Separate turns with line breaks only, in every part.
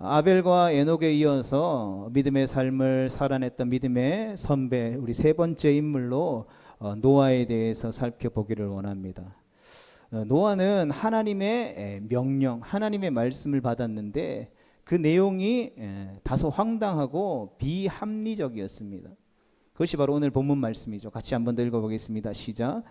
아벨과 에녹에 이어서 믿음의 삶을 살아냈던 믿음의 선배 우리 세 번째 인물로 어, 노아에 대해서 살펴보기를 원합니다. 어, 노아는 하나님의 명령, 하나님의 말씀을 받았는데 그 내용이 다소 황당하고 비합리적이었습니다. 그것이 바로 오늘 본문 말씀이죠. 같이 한번 더 읽어보겠습니다. 시작.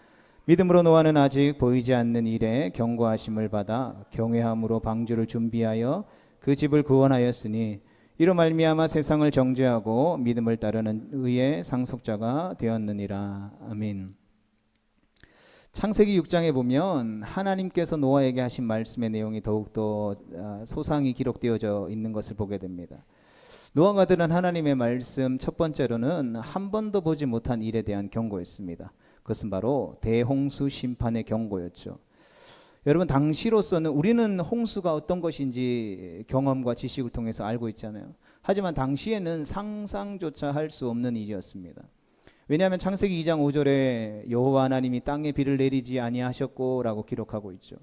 믿음으로 노아는 아직 보이지 않는 일에 경고하심을 받아 경외함으로 방주를 준비하여 그 집을 구원하였으니 이로 말미암아 세상을 정죄하고 믿음을 따르는 의의 상속자가 되었느니라. 아멘. 창세기 6장에 보면 하나님께서 노아에게 하신 말씀의 내용이 더욱더 아, 소상히 기록되어져 있는 것을 보게 됩니다. 노아가 들은 하나님의 말씀 첫 번째로는 한 번도 보지 못한 일에 대한 경고였습니다. 그것은 바로 대홍수 심판의 경고였죠. 여러분 당시로서는 우리는 홍수가 어떤 것인지 경험과 지식을 통해서 알고 있잖아요. 하지만 당시에는 상상조차 할 수 없는 일이었습니다. 왜냐하면 창세기 2장 5절에 여호와 하나님이 땅에 비를 내리지 아니하셨고라고 기록하고 있죠.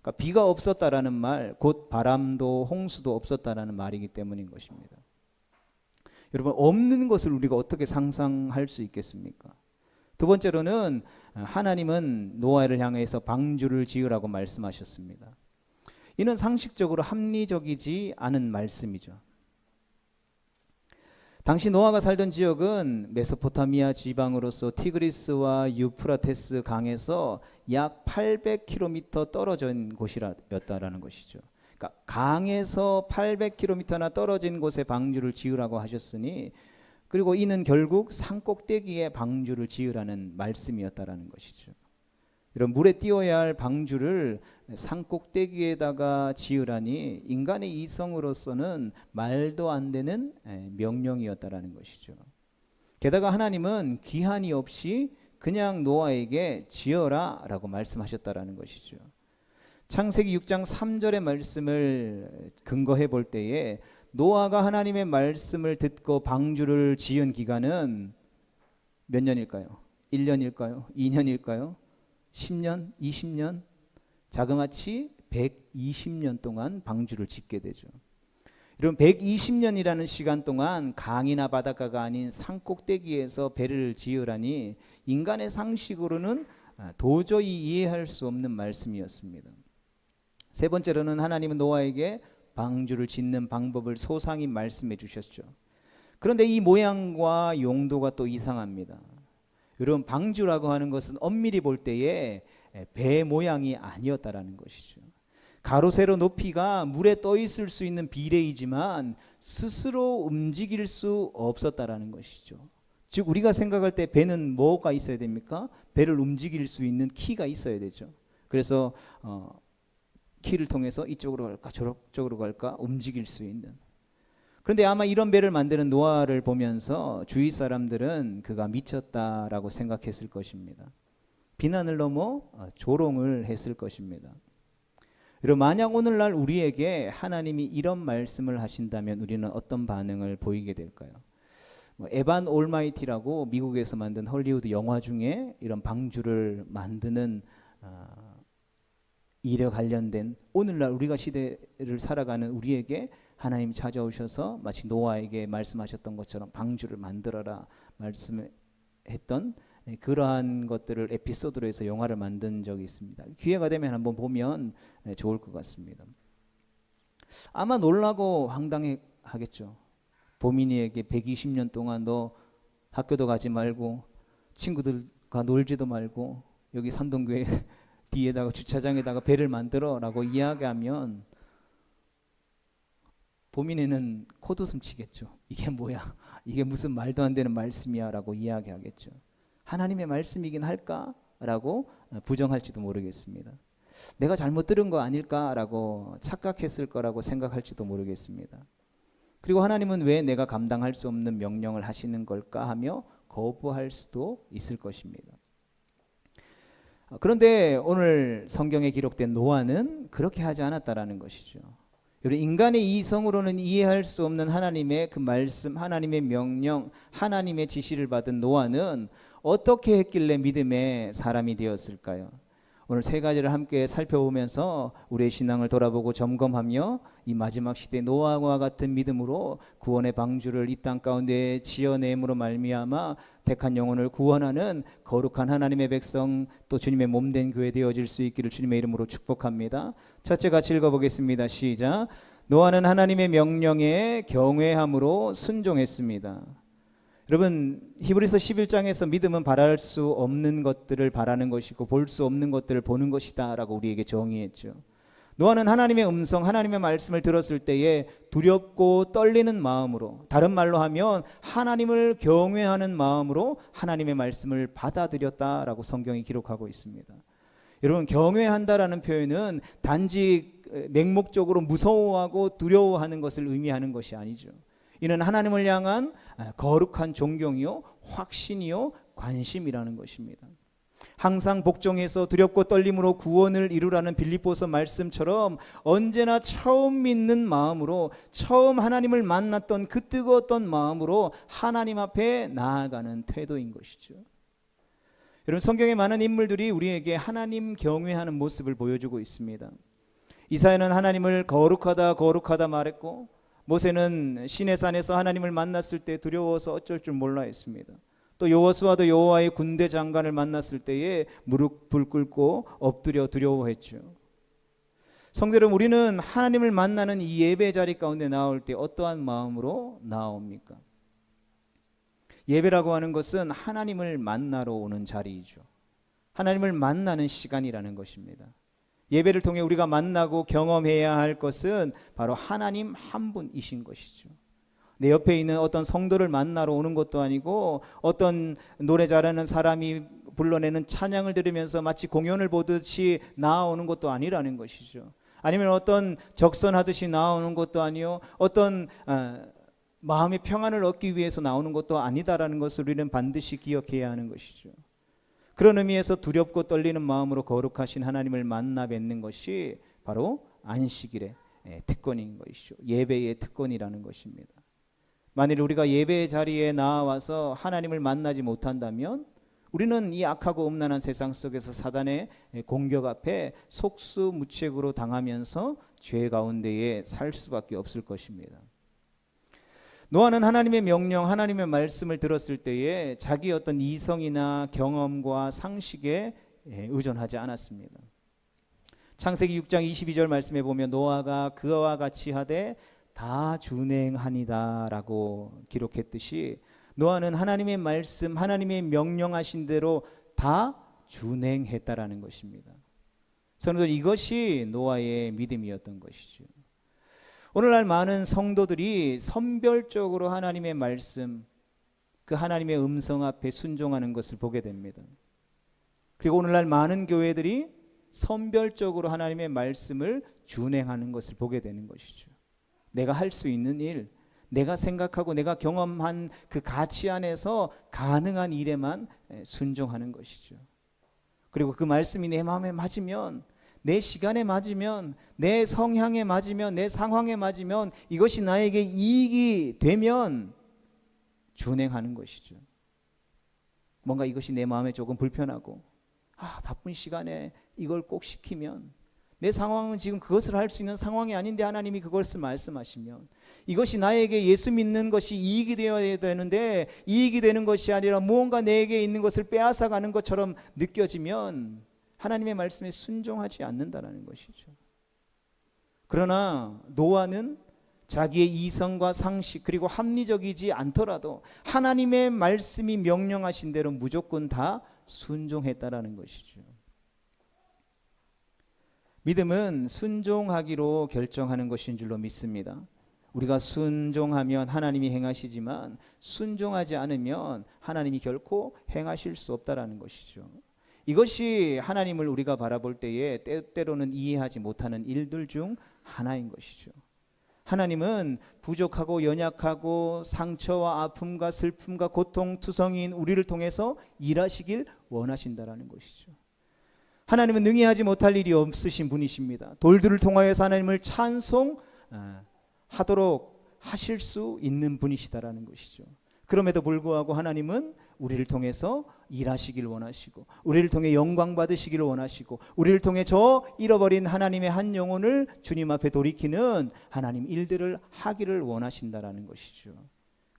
그러니까 비가 없었다라는 말, 곧 바람도 홍수도 없었다라는 말이기 때문인 것입니다. 여러분 없는 것을 우리가 어떻게 상상할 수 있겠습니까? 두 번째로는 하나님은 노아를 향해서 방주를 지으라고 말씀하셨습니다. 이는 상식적으로 합리적이지 않은 말씀이죠. 당시 노아가 살던 지역은 메소포타미아 지방으로서 티그리스와 유프라테스 강에서 약 800km 떨어진 곳이었다라는 것이죠. 그러니까 강에서 800km나 떨어진 곳에 방주를 지으라고 하셨으니 그리고 이는 결국 산 꼭대기에 방주를 지으라는 말씀이었다라는 것이죠. 이런 물에 띄어야 할 방주를 산 꼭대기에다가 지으라니 인간의 이성으로서는 말도 안 되는 명령이었다라는 것이죠. 게다가 하나님은 기한이 없이 그냥 노아에게 지어라라고 말씀하셨다라는 것이죠. 창세기 6장 3절의 말씀을 근거해 볼 때에 노아가 하나님의 말씀을 듣고 방주를 지은 기간은 몇 년일까요? 1년일까요? 2년일까요? 10년? 20년? 자그마치 120년 동안 방주를 짓게 되죠. 이런 120년이라는 시간 동안 강이나 바닷가가 아닌 산 꼭대기에서 배를 지으라니 인간의 상식으로는 도저히 이해할 수 없는 말씀이었습니다. 세 번째로는 하나님은 노아에게 방주를 짓는 방법을 소상히 말씀해 주셨죠. 그런데 이 모양과 용도가 또 이상합니다. 여러분 방주라고 하는 것은 엄밀히 볼 때에 배 모양이 아니었다라는 것이죠. 가로 세로 높이가 물에 떠 있을 수 있는 비례이지만 스스로 움직일 수 없었다라는 것이죠. 즉 우리가 생각할 때 배는 뭐가 있어야 됩니까? 배를 움직일 수 있는 키가 있어야 되죠. 그래서 어, 키를 통해서 이쪽으로 갈까 저쪽으로 갈까 움직일 수 있는 그런데 아마 이런 배를 만드는 노아를 보면서 주위 사람들은 그가 미쳤다라고 생각했을 것입니다. 비난을 넘어 아, 조롱을 했을 것입니다. 여러분 만약 오늘날 우리에게 하나님이 이런 말씀을 하신다면 우리는 어떤 반응을 보이게 될까요? 뭐, 에반 올마이티라고 미국에서 만든 헐리우드 영화 중에 이런 방주를 만드는 아, 일에 관련된 오늘날 우리가 시대를 살아가는 우리에게 하나님 찾아오셔서 마치 노아에게 말씀하셨던 것처럼 방주를 만들어라 말씀했던 예, 그러한 것들을 에피소드로 해서 영화를 만든 적이 있습니다. 기회가 되면 한번 보면 예, 좋을 것 같습니다. 아마 놀라고 황당해 하겠죠. 보민이에게 120년 동안 너 학교도 가지 말고 친구들과 놀지도 말고 여기 산동교회 뒤에다가 주차장에다가 배를 만들어라고 이야기하면 보민이는 코도숨 치겠죠. 이게 뭐야? 이게 무슨 말도 안 되는 말씀이야라고 이야기하겠죠. 하나님의 말씀이긴 할까라고 부정할지도 모르겠습니다. 내가 잘못 들은 거 아닐까라고 착각했을 거라고 생각할지도 모르겠습니다. 그리고 하나님은 왜 내가 감당할 수 없는 명령을 하시는 걸까 하며 거부할 수도 있을 것입니다. 그런데 오늘 성경에 기록된 노아는 그렇게 하지 않았다라는 것이죠. 여러분 인간의 이성으로는 이해할 수 없는 하나님의 그 말씀, 하나님의 명령, 하나님의 지시를 받은 노아는 어떻게 했길래 믿음의 사람이 되었을까요? 오늘 세 가지를 함께 살펴보면서 우리의 신앙을 돌아보고 점검하며 이 마지막 시대 노아와 같은 믿음으로 구원의 방주를 이 땅 가운데 지어내므로 말미암아 택한 영혼을 구원하는 거룩한 하나님의 백성 또 주님의 몸된 교회 되어질 수 있기를 주님의 이름으로 축복합니다. 첫째 같이 읽어보겠습니다. 시작. 노아는 하나님의 명령에 경외함으로 순종했습니다. 여러분 히브리서 11장에서 믿음은 바랄 수 없는 것들을 바라는 것이고 볼 수 없는 것들을 보는 것이다라고 우리에게 정의했죠. 노아는 하나님의 음성, 하나님의 말씀을 들었을 때에 두렵고 떨리는 마음으로, 다른 말로 하면 하나님을 경외하는 마음으로 하나님의 말씀을 받아들였다라고 성경이 기록하고 있습니다. 여러분, 경외한다라는 표현은 단지 맹목적으로 무서워하고 두려워하는 것을 의미하는 것이 아니죠. 이는 하나님을 향한 아, 거룩한 존경이요, 확신이요, 관심이라는 것입니다. 항상 복종해서 두렵고 떨림으로 구원을 이루라는 빌립보서 말씀처럼 언제나 처음 믿는 마음으로 처음 하나님을 만났던 그 뜨거웠던 마음으로 하나님 앞에 나아가는 태도인 것이죠. 여러분 성경의 많은 인물들이 우리에게 하나님 경외하는 모습을 보여주고 있습니다. 이사야는 하나님을 거룩하다 거룩하다 말했고 모세는 시내산에서 하나님을 만났을 때 두려워서 어쩔 줄 몰라 했습니다. 또 여호수아도 여호와의 군대 장관을 만났을 때에 무릎 꿇고 엎드려 두려워했죠. 성도 여 우리는 하나님을 만나는 이 예배 자리 가운데 나올 때 어떠한 마음으로 나옵니까? 예배라고 하는 것은 하나님을 만나러 오는 자리이죠. 하나님을 만나는 시간이라는 것입니다. 예배를 통해 우리가 만나고 경험해야 할 것은 바로 하나님 한 분이신 것이죠. 내 옆에 있는 어떤 성도를 만나러 오는 것도 아니고 어떤 노래 잘하는 사람이 불러내는 찬양을 들으면서 마치 공연을 보듯이 나오는 것도 아니라는 것이죠. 아니면 어떤 적선하듯이 나오는 것도 아니요. 어떤 어, 마음의 평안을 얻기 위해서 나오는 것도 아니다라는 것을 우리는 반드시 기억해야 하는 것이죠. 그런 의미에서 두렵고 떨리는 마음으로 거룩하신 하나님을 만나 뵙는 것이 바로 안식일의 예, 특권인 것이죠. 예배의 특권이라는 것입니다. 만일 우리가 예배 자리에 나와서 하나님을 만나지 못한다면 우리는 이 악하고 음란한 세상 속에서 사단의 예, 공격 앞에 속수무책으로 당하면서 죄 가운데에 살 수밖에 없을 것입니다. 노아는 하나님의 명령, 하나님의 말씀을 들었을 때에 자기 어떤 이성이나 경험과 상식에 예, 의존하지 않았습니다. 창세기 6장 22절 말씀에 보면 노아가 그와 같이 하되 다 준행하니다라고 기록했듯이 노아는 하나님의 말씀, 하나님의 명령하신 대로 다 준행했다라는 것입니다. 저는 이것이 노아의 믿음이었던 것이죠. 오늘날 많은 성도들이 선별적으로 하나님의 말씀, 그 하나님의 음성 앞에 순종하는 것을 보게 됩니다. 그리고 오늘날 많은 교회들이 선별적으로 하나님의 말씀을 준행하는 것을 보게 되는 것이죠. 내가 할 수 있는 일, 내가 생각하고 내가 경험한 그 가치 안에서 가능한 일에만 순종하는 것이죠. 그리고 그 말씀이 내 마음에 맞으면 내 시간에 맞으면 내 성향에 맞으면 내 상황에 맞으면 이것이 나에게 이익이 되면 준행하는 것이죠. 뭔가 이것이 내 마음에 조금 불편하고 아, 바쁜 시간에 이걸 꼭 시키면 내 상황은 지금 그것을 할 수 있는 상황이 아닌데 하나님이 그것을 말씀하시면 이것이 나에게 예수 믿는 것이 이익이 되어야 되는데 이익이 되는 것이 아니라 무언가 내게 있는 것을 빼앗아 가는 것처럼 느껴지면 하나님의 말씀에 순종하지 않는다라는 것이죠. 그러나 노아는 자기의 이성과 상식 그리고 합리적이지 않더라도 하나님의 말씀이 명령하신 대로 무조건 다 순종했다라는 것이죠. 믿음은 순종하기로 결정하는 것인 줄로 믿습니다. 우리가 순종하면 하나님이 행하시지만 순종하지 않으면 하나님이 결코 행하실 수 없다라는 것이죠. 이것이 하나님을 우리가 바라볼 때에 때로는 이해하지 못하는 일들 중 하나인 것이죠. 하나님은 부족하고 연약하고 상처와 아픔과 슬픔과 고통 투성인 우리를 통해서 일하시길 원하신다라는 것이죠. 하나님은 능히 하지 못할 일이 없으신 분이십니다. 돌들을 통하여서 하나님을 찬송하도록 어, 하실 수 있는 분이시다라는 것이죠. 그럼에도 불구하고 하나님은 우리를 통해서 일하시길 원하시고 우리를 통해 영광 받으시길 원하시고 우리를 통해 저 잃어버린 하나님의 한 영혼을 주님 앞에 돌이키는 하나님 일들을 하기를 원하신다라는 것이죠.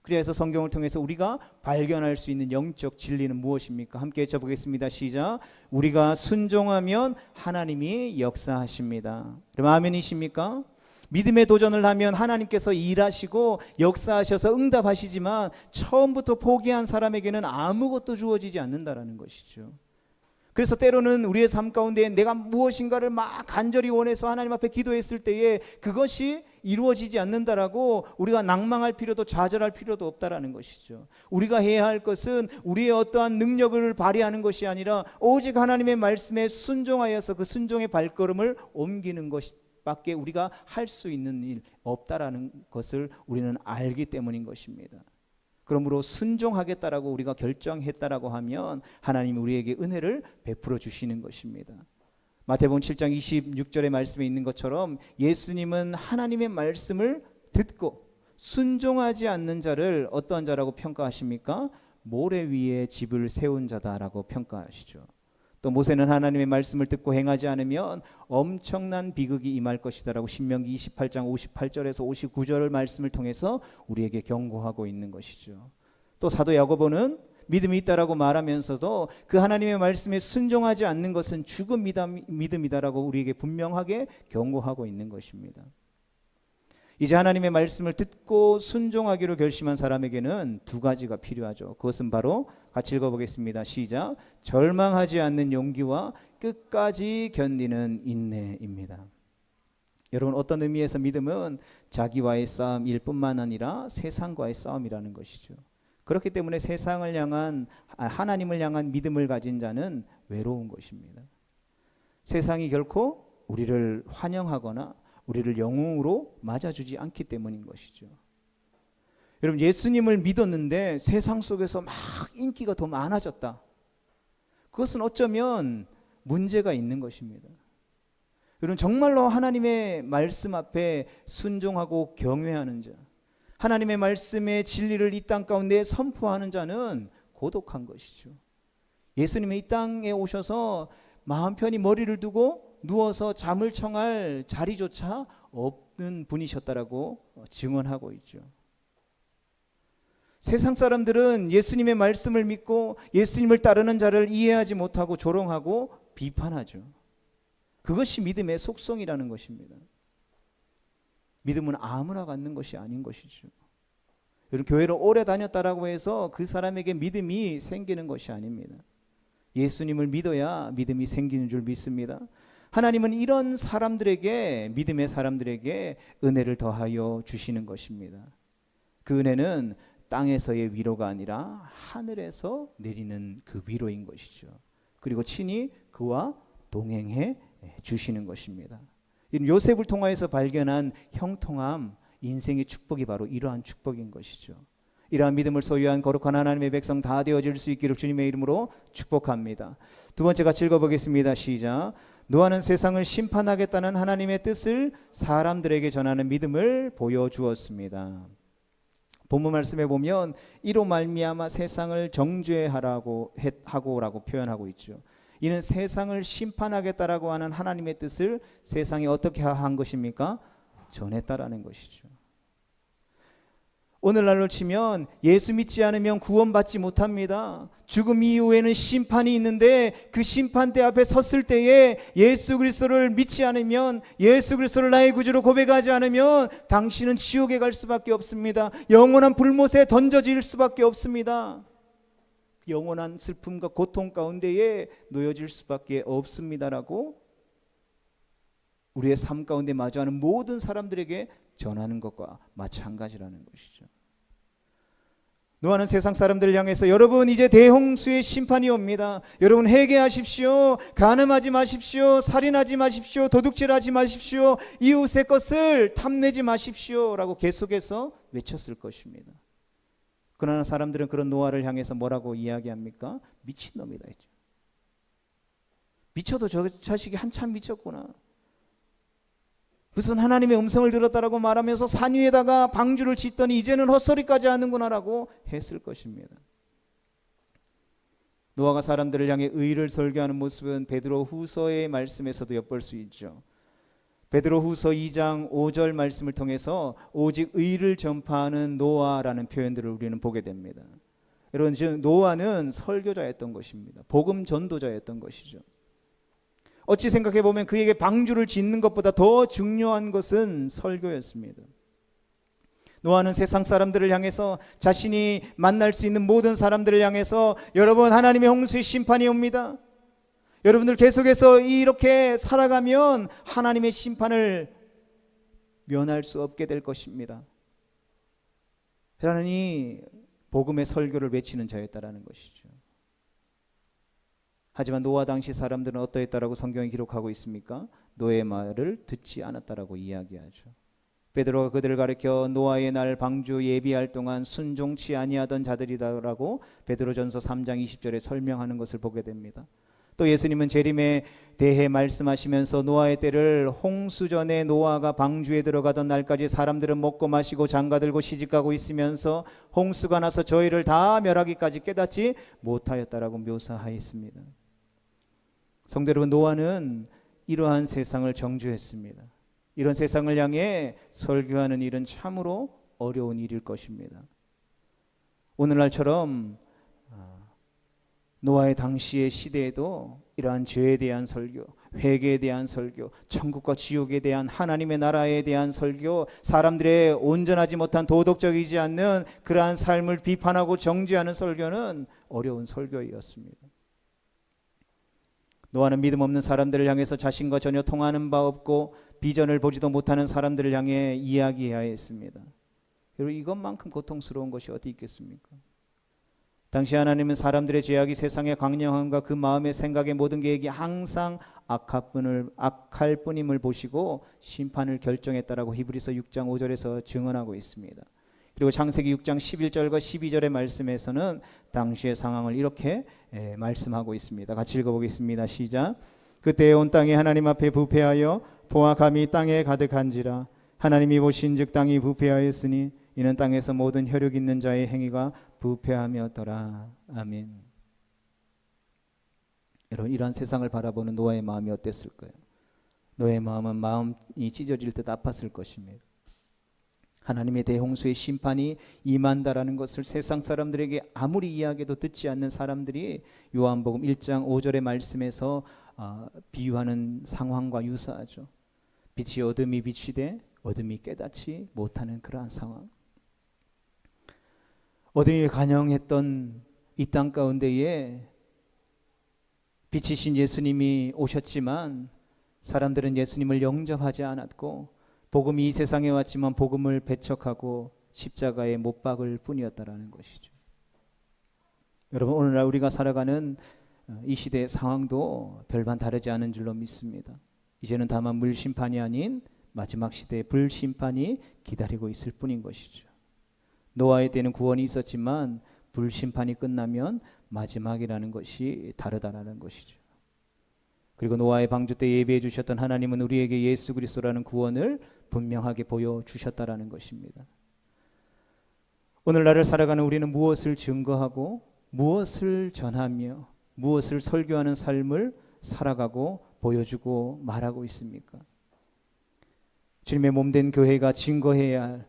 그래서 성경을 통해서 우리가 발견할 수 있는 영적 진리는 무엇입니까? 함께 외쳐보겠습니다. 시작. 우리가 순종하면 하나님이 역사하십니다. 그럼 아멘이십니까? 믿음의 도전을 하면 하나님께서 일하시고 역사하셔서 응답하시지만 처음부터 포기한 사람에게는 아무것도 주어지지 않는다라는 것이죠. 그래서 때로는 우리의 삶 가운데 내가 무엇인가를 막 간절히 원해서 하나님 앞에 기도했을 때에 그것이 이루어지지 않는다라고 우리가 낭망할 필요도 좌절할 필요도 없다라는 것이죠. 우리가 해야 할 것은 우리의 어떠한 능력을 발휘하는 것이 아니라 오직 하나님의 말씀에 순종하여서 그 순종의 발걸음을 옮기는 것이 밖에 우리가 할 수 있는 일 없다라는 것을 우리는 알기 때문인 것입니다. 그러므로 순종하겠다라고 우리가 결정했다라고 하면 하나님이 우리에게 은혜를 베풀어 주시는 것입니다. 마태복음 7장 26절의 말씀에 있는 것처럼 예수님은 하나님의 말씀을 듣고 순종하지 않는 자를 어떠한 자라고 평가하십니까? 모래 위에 집을 세운 자다라고 평가하시죠. 또 모세는 하나님의 말씀을 듣고 행하지 않으면 엄청난 비극이 임할 것이다라고 신명기 28장 58절에서 59절을 말씀을 통해서 우리에게 경고하고 있는 것이죠. 또 사도 야고보는 믿음이 있다라고 말하면서도 그 하나님의 말씀에 순종하지 않는 것은 죽음 믿음이다라고 우리에게 분명하게 경고하고 있는 것입니다. 이제 하나님의 말씀을 듣고 순종하기로 결심한 사람에게는 두 가지가 필요하죠. 그것은 바로 같이 읽어보겠습니다. 시작. 절망하지 않는 용기와 끝까지 견디는 인내입니다. 여러분 어떤 의미에서 믿음은 자기와의 싸움일 뿐만 아니라 세상과의 싸움이라는 것이죠. 그렇기 때문에 세상을 향한 아, 하나님을 향한 믿음을 가진 자는 외로운 것입니다. 세상이 결코 우리를 환영하거나 우리를 영웅으로 맞아주지 않기 때문인 것이죠. 여러분, 예수님을 믿었는데 세상 속에서 막 인기가 더 많아졌다. 그것은 어쩌면 문제가 있는 것입니다. 여러분, 정말로 하나님의 말씀 앞에 순종하고 경외하는 자, 하나님의 말씀의 진리를 이 땅 가운데 선포하는 자는 고독한 것이죠. 예수님이 이 땅에 오셔서 마음 편히 머리를 두고 누워서 잠을 청할 자리조차 없는 분이셨다라고 어, 증언하고 있죠. 세상 사람들은 예수님의 말씀을 믿고 예수님을 따르는 자를 이해하지 못하고 조롱하고 비판하죠. 그것이 믿음의 속성이라는 것입니다. 믿음은 아무나 갖는 것이 아닌 것이죠. 여러분 교회를 오래 다녔다라고 해서 그 사람에게 믿음이 생기는 것이 아닙니다. 예수님을 믿어야 믿음이 생기는 줄 믿습니다. 하나님은 이런 사람들에게 믿음의 사람들에게 은혜를 더하여 주시는 것입니다. 그 은혜는 땅에서의 위로가 아니라 하늘에서 내리는 그 위로인 것이죠. 그리고 친히 그와 동행해 주시는 것입니다. 요셉을 통하여서 발견한 형통함, 인생의 축복이 바로 이러한 축복인 것이죠. 이러한 믿음을 소유한 거룩한 하나님의 백성 다 되어질 수 있기를 주님의 이름으로 축복합니다. 두 번째 같이 읽어보겠습니다. 시작. 노아는 세상을 심판하겠다는 하나님의 뜻을 사람들에게 전하는 믿음을 보여주었습니다. 본문 말씀에 보면 이로 말미암아 세상을 정죄하라고 하고라고 표현하고 있죠. 이는 세상을 심판하겠다라고 하는 하나님의 뜻을 세상에 어떻게 한 것입니까? 전했다라는 것이죠. 오늘날로 치면 예수 믿지 않으면 구원받지 못합니다. 죽음 이후에는 심판이 있는데 그 심판대 앞에 섰을 때에 예수 그리스도를 믿지 않으면 예수 그리스도를 나의 구주로 고백하지 않으면 당신은 지옥에 갈 수밖에 없습니다. 영원한 불못에 던져질 수밖에 없습니다. 영원한 슬픔과 고통 가운데에 놓여질 수밖에 없습니다라고 우리의 삶 가운데 마주하는 모든 사람들에게 전하는 것과 마찬가지라는 것이죠. 노아는 세상 사람들을 향해서 여러분 이제 대홍수의 심판이 옵니다. 여러분 회개하십시오. 가늠하지 마십시오. 살인하지 마십시오. 도둑질하지 마십시오. 이웃의 것을 탐내지 마십시오라고 계속해서 외쳤을 것입니다. 그러나 사람들은 그런 노아를 향해서 뭐라고 이야기합니까? 미친놈이다 했죠. 미쳐도 저 자식이 한참 미쳤구나. 무슨 하나님의 음성을 들었다라고 말하면서 산 위에다가 방주를 짓더니 이제는 헛소리까지 하는구나라고 했을 것입니다. 노아가 사람들을 향해 의를 설교하는 모습은 베드로 후서의 말씀에서도 엿볼 수 있죠. 베드로 후서 2장 5절 말씀을 통해서 오직 의를 전파하는 노아라는 표현들을 우리는 보게 됩니다. 여러분, 지금 노아는 설교자였던 것입니다. 복음 전도자였던 것이죠. 어찌 생각해 보면 그에게 방주를 짓는 것보다 더 중요한 것은 설교였습니다. 노아는 세상 사람들을 향해서 자신이 만날 수 있는 모든 사람들을 향해서 여러분 하나님의 홍수의 심판이 옵니다. 여러분들 계속해서 이렇게 살아가면 하나님의 심판을 면할 수 없게 될 것입니다. 그러니 복음의 설교를 외치는 자였다라는 것이죠. 하지만 노아 당시 사람들은 어떠했다라고 성경이 기록하고 있습니까? 노의 말을 듣지 않았다라고 이야기하죠. 베드로가 그들을 가리켜 노아의 날 방주 예비할 동안 순종치 아니하던 자들이다라고 베드로전서 3장 20절에 설명하는 것을 보게 됩니다. 또 예수님은 재림에 대해 말씀하시면서 노아의 때를 홍수 전에 노아가 방주에 들어가던 날까지 사람들은 먹고 마시고 장가들고 시집가고 있으면서 홍수가 나서 저희를 다 멸하기까지 깨닫지 못하였다라고 묘사하였습니다. 성대 여러분 노아는 이러한 세상을 정죄했습니다. 이런 세상을 향해 설교하는 일은 참으로 어려운 일일 것입니다. 오늘날처럼 아, 노아의 당시의 시대에도 이러한 죄에 대한 설교, 회개에 대한 설교, 천국과 지옥에 대한 하나님의 나라에 대한 설교, 사람들의 온전하지 못한 도덕적이지 않는 그러한 삶을 비판하고 정죄하는 설교는 어려운 설교였습니다. 노아는 믿음 없는 사람들을 향해서 자신과 전혀 통하는 바 없고 비전을 보지도 못하는 사람들을 향해 이야기하였습니다. 그리고 이것만큼 고통스러운 것이 어디 있겠습니까? 당시 하나님은 사람들의 죄악이 세상의 강령함과 그 마음의 생각의 모든 계획이 항상 악할뿐을, 악할 뿐임을 보시고 심판을 결정했다라고 히브리서 6장 5절에서 증언하고 있습니다. 그리고 창세기 6장 11절과 12절의 말씀에서는 당시의 상황을 이렇게 예, 말씀하고 있습니다. 같이 읽어보겠습니다. 시작. 그때 온 땅이 하나님 앞에 부패하여 보와 감이 땅에 가득한지라 하나님이 보신즉 땅이 부패하였으니 이는 땅에서 모든 혈육 있는 자의 행위가 부패하며더라. 아멘. 여러분 이러 세상을 바라보는 노아의 마음이 어땠을까요? 노아의 마음은 마음이 찢어질 듯 아팠을 것입니다. 하나님의 대홍수의 심판이 임한다라는 것을 세상 사람들에게 아무리 이야기해도 듣지 않는 사람들이 요한복음 1장 5절의 말씀에서 어, 비유하는 상황과 유사하죠. 빛이 어둠이 비치되 어둠이 깨닫지 못하는 그러한 상황. 어둠이 관영했던 이 땅 가운데에 빛이신 예수님이 오셨지만 사람들은 예수님을 영접하지 않았고 복음이 이 세상에 왔지만 복음을 배척하고 십자가에 못 박을 뿐이었다라는 것이죠. 여러분 오늘날 우리가 살아가는 어, 이 시대의 상황도 별반 다르지 않은 줄로 믿습니다. 이제는 다만 물심판이 아닌 마지막 시대의 불심판이 기다리고 있을 뿐인 것이죠. 노아의 때는 구원이 있었지만 불심판이 끝나면 마지막이라는 것이 다르다라는 것이죠. 그리고 노아의 방주 때 예비해 주셨던 하나님은 우리에게 예수 그리스도라는 구원을 분명하게 보여주셨다라는 것입니다. 오늘날을 살아가는 우리는 무엇을 증거하고 무엇을 전하며 무엇을 설교하는 삶을 살아가고 보여주고 말하고 있습니까? 주님의 몸된 교회가 증거해야 할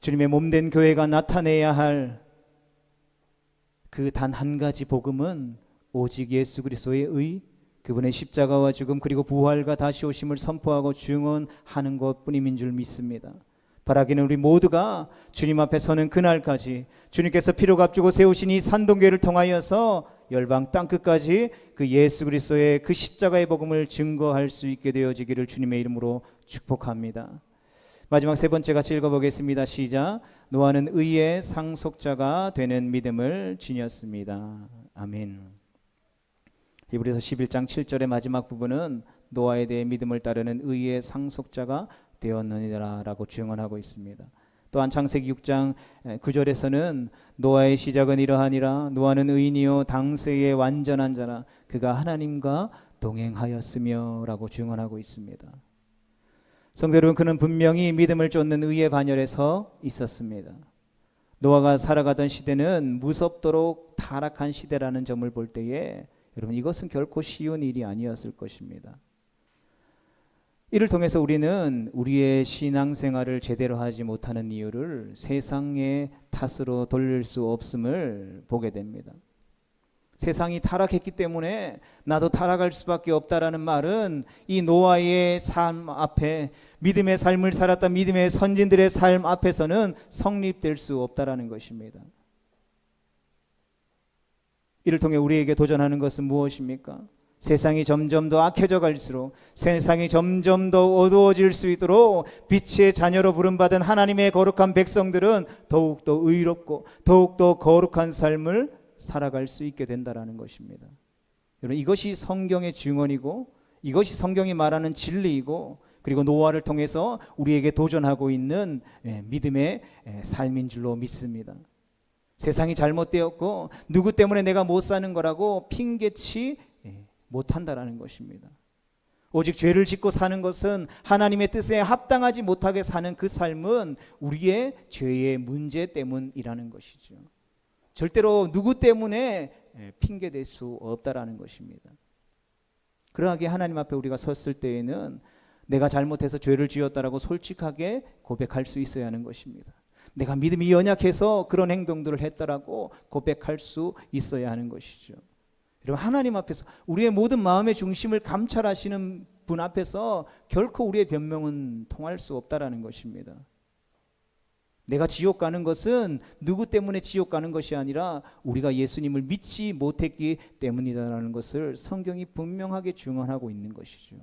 주님의 몸된 교회가 나타내야 할 그 단 한 가지 복음은 오직 예수 그리스도의 의 그분의 십자가와 죽음 그리고 부활과 다시 오심을 선포하고 증언하는 것뿐임인 줄 믿습니다. 바라기는 우리 모두가 주님 앞에 서는 그날까지 주님께서 피로 값주고 세우신 이산동교를 통하여서 열방 땅 끝까지 그 예수 그리스도의 그 십자가의 복음을 증거할 수 있게 되어지기를 주님의 이름으로 축복합니다. 마지막 세 번째 같이 읽어보겠습니다. 시작. 노아는 의의 상속자가 되는 믿음을 지녔습니다. 아멘. 히브리서 11장 7절의 마지막 부분은 노아에 대해 믿음을 따르는 의의 상속자가 되었느니라라고 증언하고 있습니다. 또한 창세기 6장 9절에서는 노아의 시작은 이러하니라 노아는 의인이요 당세의 완전한 자라 그가 하나님과 동행하였으며라고 증언하고 있습니다. 성도 여러분 그는 분명히 믿음을 쫓는 의의 반열에서 있었습니다. 노아가 살아가던 시대는 무섭도록 타락한 시대라는 점을 볼 때에 여러분 이것은 결코 쉬운 일이 아니었을 것입니다. 이를 통해서 우리는 우리의 신앙생활을 제대로 하지 못하는 이유를 세상의 탓으로 돌릴 수 없음을 보게 됩니다. 세상이 타락했기 때문에 나도 타락할 수밖에 없다라는 말은 이 노아의 삶 앞에 믿음의 삶을 살았다 믿음의 선진들의 삶 앞에서는 성립될 수 없다라는 것입니다. 이를 통해 우리에게 도전하는 것은 무엇입니까? 세상이 점점 더 악해져 갈수록 세상이 점점 더 어두워질 수 있도록 빛의 자녀로 부름받은 하나님의 거룩한 백성들은 더욱더 의롭고 더욱더 거룩한 삶을 살아갈 수 있게 된다라는 것입니다. 여러분 이것이 성경의 증언이고 이것이 성경이 말하는 진리이고 그리고 노아를 통해서 우리에게 도전하고 있는 예, 믿음의 예, 삶인 줄로 믿습니다. 세상이 잘못되었고 누구 때문에 내가 못 사는 거라고 핑계치 예, 못한다라는 것입니다. 오직 죄를 짓고 사는 것은 하나님의 뜻에 합당하지 못하게 사는 그 삶은 우리의 죄의 문제 때문이라는 것이죠. 절대로 누구 때문에 예, 핑계될 수 없다라는 것입니다. 그러하게 하나님 앞에 우리가 섰을 때에는 내가 잘못해서 죄를 지었다라고 솔직하게 고백할 수 있어야 하는 것입니다. 내가 믿음이 연약해서 그런 행동들을 했다라고 고백할 수 있어야 하는 것이죠. 여러분 하나님 앞에서 우리의 모든 마음의 중심을 감찰하시는 분 앞에서 결코 우리의 변명은 통할 수 없다라는 것입니다. 내가 지옥 가는 것은 누구 때문에 지옥 가는 것이 아니라 우리가 예수님을 믿지 못했기 때문이다라는 것을 성경이 분명하게 증언하고 있는 것이죠.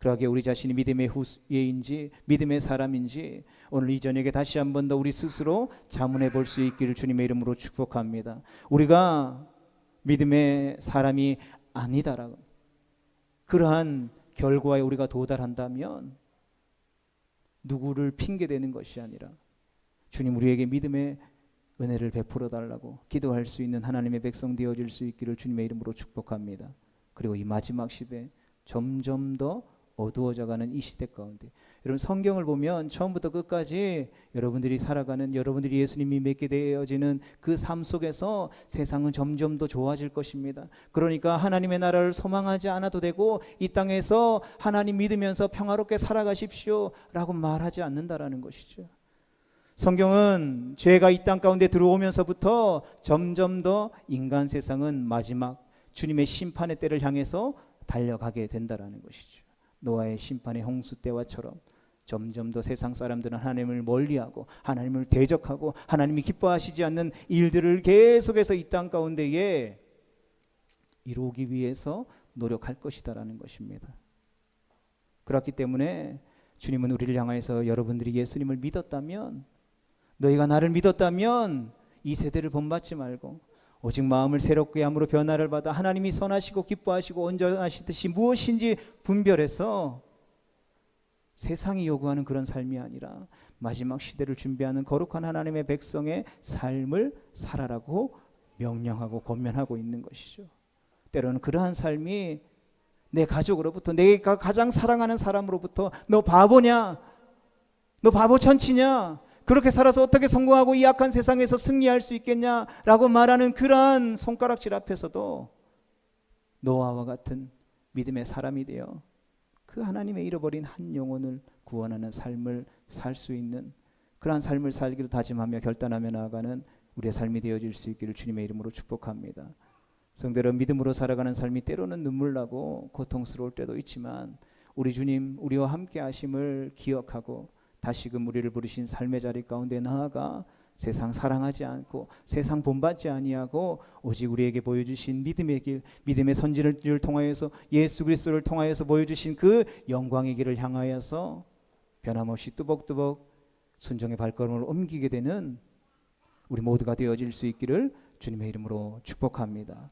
그러하게 우리 자신이 믿음의 후예인지 믿음의 사람인지 오늘 이 저녁에 다시 한 번 더 우리 스스로 자문해 볼 수 있기를 주님의 이름으로 축복합니다. 우리가 믿음의 사람이 아니다라고 그러한 결과에 우리가 도달한다면 누구를 핑계대는 것이 아니라 주님 우리에게 믿음의 은혜를 베풀어 달라고 기도할 수 있는 하나님의 백성 되어질 수 있기를 주님의 이름으로 축복합니다. 그리고 이 마지막 시대 점점 더 어두워져가는 이 시대 가운데 여러분 성경을 보면 처음부터 끝까지 여러분들이 살아가는 여러분들이 예수님이 맺게 되어지는 그 삶 속에서 세상은 점점 더 좋아질 것입니다. 그러니까 하나님의 나라를 소망하지 않아도 되고 이 땅에서 하나님 믿으면서 평화롭게 살아가십시오라고 말하지 않는다라는 것이죠. 성경은 죄가 이 땅 가운데 들어오면서부터 점점 더 인간 세상은 마지막 주님의 심판의 때를 향해서 달려가게 된다라는 것이죠. 노아의 심판의 홍수 때와처럼 점점 더 세상 사람들은 하나님을 멀리하고 하나님을 대적하고 하나님이 기뻐하시지 않는 일들을 계속해서 이 땅 가운데에 이루기 위해서 노력할 것이다라는 것입니다. 그렇기 때문에 주님은 우리를 향하여서 여러분들이 예수님을 믿었다면 너희가 나를 믿었다면 이 세대를 본받지 말고 오직 마음을 새롭게 함으로 변화를 받아 하나님이 선하시고 기뻐하시고 온전하시듯이 무엇인지 분별해서 세상이 요구하는 그런 삶이 아니라 마지막 시대를 준비하는 거룩한 하나님의 백성의 삶을 살아라고 명령하고 권면하고 있는 것이죠. 때로는 그러한 삶이 내 가족으로부터 내가 가장 사랑하는 사람으로부터 너 바보냐? 너 바보 천치냐? 그렇게 살아서 어떻게 성공하고 이 악한 세상에서 승리할 수 있겠냐라고 말하는 그러한 손가락질 앞에서도 노아와 같은 믿음의 사람이 되어 그 하나님의 잃어버린 한 영혼을 구원하는 삶을 살 수 있는 그러한 삶을 살기로 다짐하며 결단하며 나아가는 우리의 삶이 되어질 수 있기를 주님의 이름으로 축복합니다. 성대로 믿음으로 살아가는 삶이 때로는 눈물 나고 고통스러울 때도 있지만 우리 주님 우리와 함께 하심을 기억하고 다시금 우리를 부르신 삶의 자리 가운데 나아가 세상 사랑하지 않고 세상 본받지 아니하고 오직 우리에게 보여주신 믿음의 길, 믿음의 선지를 통하여서 예수 그리스도를 통하여서 보여주신 그 영광의 길을 향하여서 변함없이 뚜벅뚜벅 순종의 발걸음을 옮기게 되는 우리 모두가 되어질 수 있기를 주님의 이름으로 축복합니다.